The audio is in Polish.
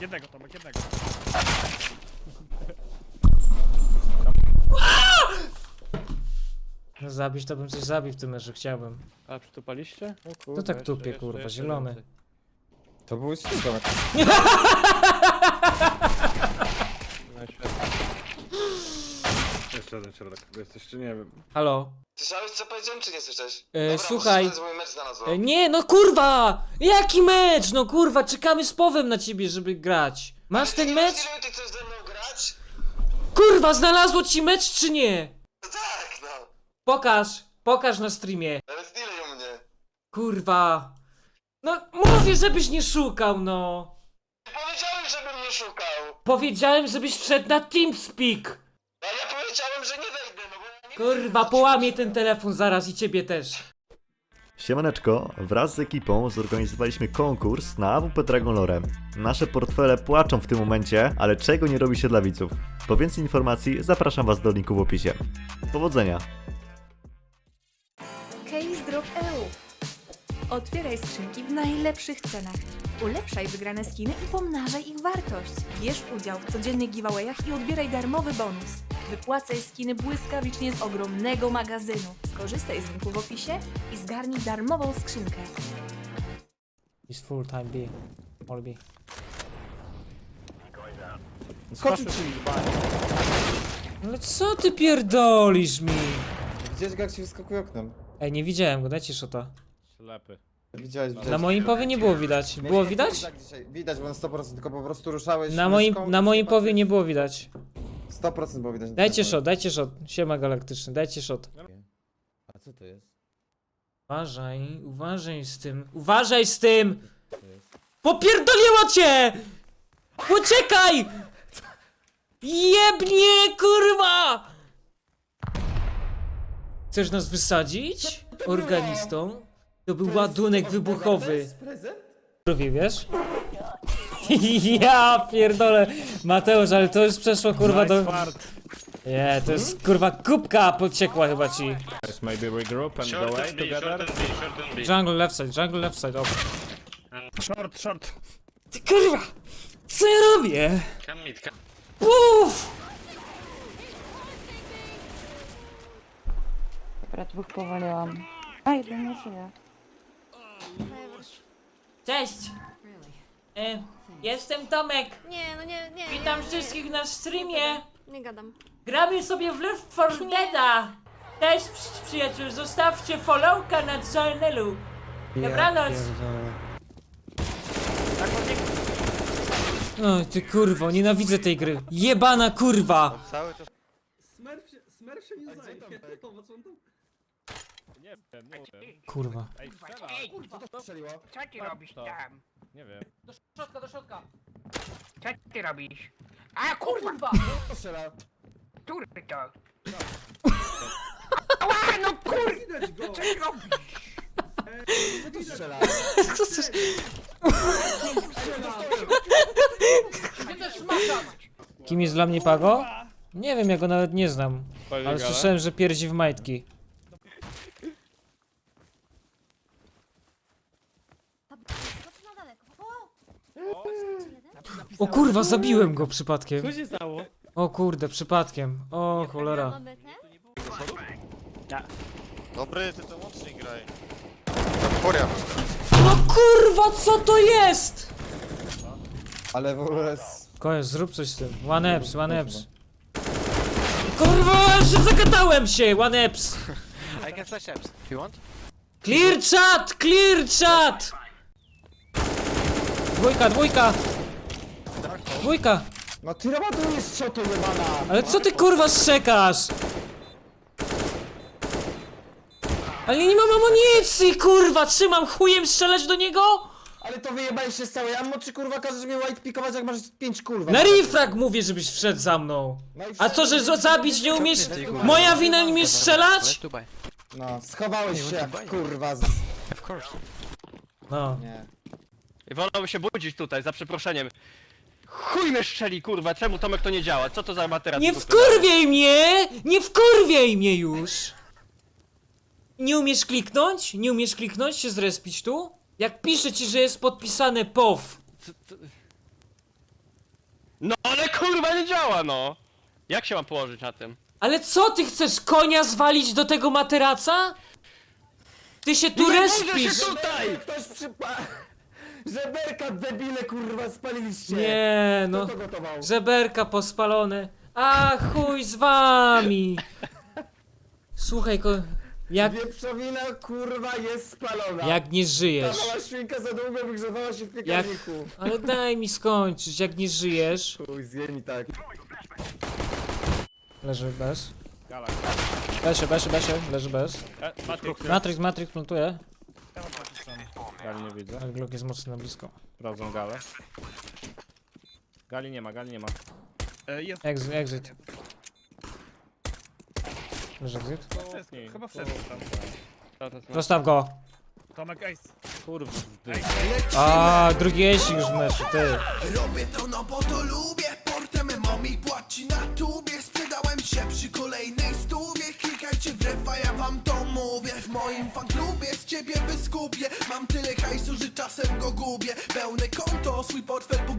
Jednego, Tomek, jednego. No zabić to bym coś zabił w tym meczu, chciałbym. A, przytupaliście? O kurde, tak jeszcze- tupie, jeszcze- kurwa, jeszcze zielony. więcej. To był Tomek. No świetnie. Jeden środek, bo jest jeszcze, nie wiem. Halo? Słyszałeś co powiedziałem, czy nie słyszałeś? E, Dobra, słuchaj. mój mecz znalazłem. E, nie, no kurwa! Jaki mecz? No kurwa, czekamy z powem na ciebie, żeby grać. Masz ten mecz? Ile ty chcesz ze mną grać? Kurwa, znalazło ci mecz czy nie? No tak, no. Pokaż, pokaż na streamie. Ale zdilej u mnie. Kurwa. No mówię, żebyś nie szukał, no. Powiedziałem, żebym nie szukał. Powiedziałem, żebyś wszedł na TeamSpeak. Powiedziałem, że nie wejdę, no bo ja nie Kurwa, połamię ten telefon zaraz i ciebie też. Siemaneczko, wraz z ekipą zorganizowaliśmy konkurs na AWP Dragon Lore. Nasze portfele płaczą w tym momencie, ale czego nie robi się dla widzów? Po więcej informacji zapraszam Was do linku w opisie. Powodzenia! Case Drop EU. Otwieraj skrzynki w najlepszych cenach. Ulepszaj wygrane skiny i pomnażaj ich wartość. Bierz udział w codziennych giveawayach i odbieraj darmowy bonus. Wypłacaj skiny błyskawicznie z ogromnego magazynu. Skorzystaj z linku w opisie i zgarnij darmową skrzynkę. Is full time B. All B. Skoczył ci. Ale co ty pierdolisz mi? Widziałeś go jak się wyskakuje oknem. Ej, nie widziałem go, dajcie szota. Ślepy. Widziałeś, widziałeś. Na moim powie nie było widać. Było widać? Tak dzisiaj. Widać, bo na 100% tylko po prostu ruszałeś Na moim, na moim powie nie było widać. 100% było widać. Dajcie shot, dajcie shot. Siema galaktyczny, dajcie shot. A co to jest? Uważaj, uważaj z tym. Uważaj z tym! Popierdoliło cię! Uciekaj! Jebnie, kurwa! Chcesz nas wysadzić? Organistą? To był ładunek wybuchowy. Prezent? Prawie wiesz? Ja pierdolę. Mateusz, ale to już przeszło kurwa do... Nie, to jest kurwa kubka pociekła chyba ci. Let's maybe regroup and go Short away and B, together. short and B, short and B. Jungle left side, jungle left side, open. Short, short. Ty kurwa! Co ja robię? Come mid, come. Uff! Dobra, dwóch powaliłam. A, jeden nie żyje. Cześć! E, jestem Tomek. Nie, no nie, nie. Witam nie, wszystkich na streamie. Nie, nie gadam. Gramy sobie w Left 4 Dead'a. Cześć przy- przyjaciół, zostawcie followka na channelu. Dobranoc. No ty kurwo, nienawidzę tej gry. Jebana kurwa! Cały czas Nie wiem, nie wiem. Kurwa. Ej, strzela. Co to strzeliło? Co ty robisz to? tam? Nie wiem. Do środka, do środka. Co ty robisz? A kurwa! Co strzela? Który to? Ała, no kurwa! Co ty robisz? Co to strzela? Kim jest dla mnie Pago? Nie wiem, ja go nawet nie znam. Ale słyszałem, że pierdzi w majtki. Skocz na daleko. O! O kurwa, zabiłem go przypadkiem. Co się stało? O kurde, przypadkiem. O cholera. Mamy ten? Dobry, ty to łącznie graj. Furia. No kurwa, co to jest? Ale w ogóle... Koniec, zrób coś z tym. One eps, one eps. Kurwa, że zagadałem się, one eps. I can flash apps. If you want? Clear chat, clear chat. Dwójka, dwójka. Dwójka. No ty rabatujesz cioto jebana! Ale co ty kurwa szczekasz? Ale nie mam amunicji, kurwa! Trzymam chujem strzelać do niego? Ale to wyjebałeś się z całej ammo, czy kurwa każesz mnie white pikować jak masz 5 kurwa? Na refrag mówię, żebyś wszedł za mną. No A co, że z- zabić nie umiesz? Moja wina nie umiesz strzelać? to buy. No, schowałeś się jak kurwa z... Of course. No. Nie. Wolałbym się budzić tutaj, za przeproszeniem. Chuj mnie strzeli, kurwa, czemu Tomek to nie działa? Co to za materac? Nie wkurwiej mnie! Nie wkurwiej mnie już! Nie umiesz kliknąć? Nie umiesz kliknąć się zrespić tu? Jak piszę ci, że jest podpisane POW. No ale kurwa nie działa, no! Jak się mam położyć na tym? Ale co ty chcesz konia zwalić do tego materaca? Ty się tu Nie respisz! się tutaj! Ktoś przypa... Żeberka debile kurwa spaliliście! Nie no. Kto to gotował? Żeberka pospalone. A chuj z wami! Słuchaj, ko... jak, Wieprzowina kurwa jest spalona! jak nie żyjesz? Ta mała świnka za długo wygrzewała się w Jak... piekarniku. Ale daj mi skończyć, jak nie żyjesz. Chuj, zje mi tak. Leży bez. Gala. Besie, besie, besie, leży bez. E, Matrix. Matrix, Matrix plantuje. Gali nie widzę. Ale Glock jest mocno na blisko. Sprawdzą galę. Gali nie ma, gali nie ma. Exit, exit. Leży exit. Chyba kuchni. Zostaw go. Tomek Ace. Kurwa. A, drugi jeździk już w meczu, ty. Robię to no bo to lubię Portem mommy płaci na tubie Sprzedałem się przy kolejnej stówie Klikajcie w refa, ja wam to mówię W moim fanklubie z ciebie wyskupię Mam tyle czasem go gubię. Pełne konto, swój portfel po